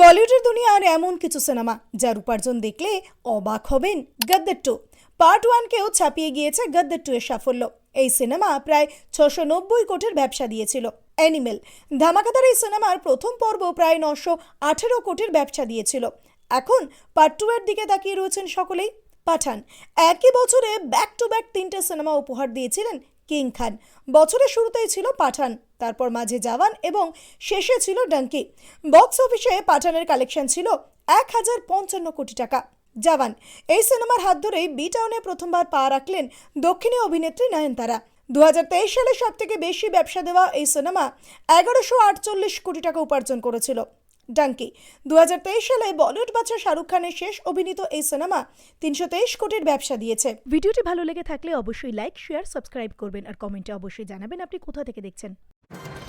বলিউডের দুনিয়ার এমন কিছু সিনেমা যার উপার্জন দেখলে অবাক হবেন গদ্দার টু পার্ট ওয়ানকেও ছাপিয়ে গিয়েছে গদ্দার টু এর সাফল্য। এই সিনেমা প্রায় ছশো নব্বই কোটির ব্যবসা দিয়েছিল। অ্যানিমেল ধামাকাদার এই সিনেমার প্রথম পর্ব প্রায় নশো আঠেরো কোটির ব্যবসা দিয়েছিল। এখন পার্ট টু এর দিকে তাকিয়ে রয়েছেন সকলেই। পাঠান, একই বছরে ব্যাক টু ব্যাক তিনটে সিনেমা উপহার দিয়েছিলেন কিং খান। বছরের শুরুতেই ছিল পাঠান। তারপর মাঝে জাওয়ান এবং শেষে ছিল ডাঙ্কি। বক্স অফিসে পাঠানের কালেকশন ছিল এক হাজার পঞ্চান্ন কোটি টাকা। জওয়ান, এই সিনেমার হাত ধরেই বি টাউনে প্রথমবার পা রাখলেন দক্ষিণী অভিনেত্রী নয়নতারা। দু হাজার তেইশ সালে সব থেকে বেশি ব্যবসা দেওয়া এই সিনেমা এগারোশো আটচল্লিশ কোটি টাকা উপার্জন করেছিল। ডাঙ্কি দু হাজার তেইশ সালে বলিউড বাচ্চা শাহরুখ খানের শেষ অভিনীত এই সিনেমা তিনশো তেইশ কোটির ব্যবসা দিয়েছে। ভিডিওটি ভালো লেগে থাকলে অবশ্যই লাইক, শেয়ার, সাবস্ক্রাইব করবেন আর কমেন্টে অবশ্যই জানাবেন আপনি কোথা থেকে দেখছেন। you